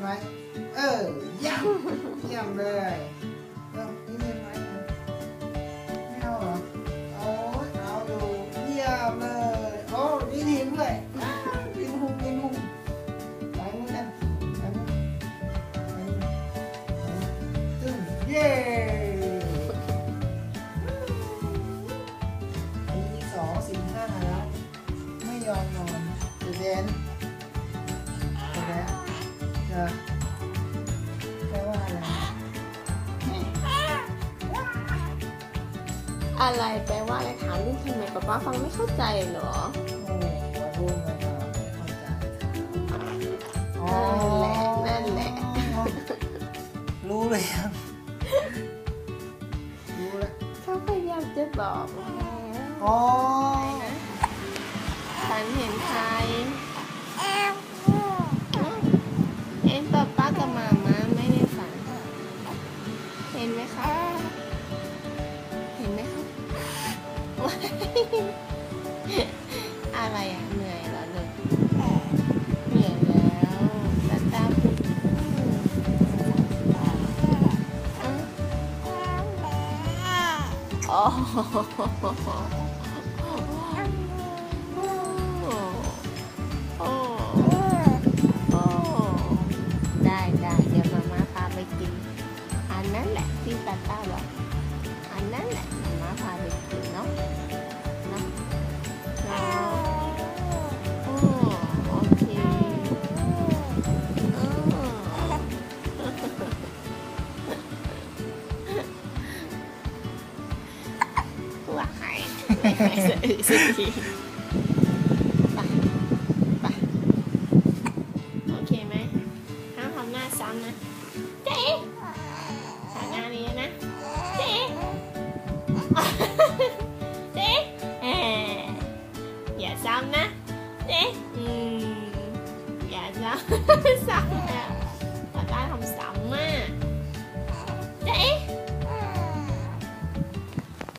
ไหมเออเยี่ยมเยี่ยมเลยเออยิ้มเห็นไหมไม่เอาเหรอโอ้ยเอาอยู่เยี่ยมเลยโอ้ยยิ้มด้วยยิ้มหุ่มยิ้มหุ่มไปมือกันไปมือไปมือตึ้งเย้ปีสองสี่ห้าแล้ว ไม่ยอมนอนเต้น เออแปลว่าอะไร อะไรแปลว่าอะไรถามลูกทำไมป๊าป๊าฟังไม่เข้าใจเหรอโอ้วัยรุ่นวัยรุ่นไม่เข้าใจอ๋อนั่นแหละ รู้เลยยัง รู้แล้วเขาพยายามจะบอกแล้วอ๋อ ฉันเห็นใคร คะ เห็นไหมคะอะไรอะเหนื่อยเหรอลูกเหนื่อยแล้วตาตาปุ๊บอ๋อโอ้ อันนั้นแหละที่ตาต้าบอกอันนั้นแหละมาม่าพาไปกินเนาะเนาะโอ้โอเคเออว่ายสักทีไปไปโอเคไหมห้ามทำหน้าซ้ำนะ เจ๊เอ่ออย่าซ้ำน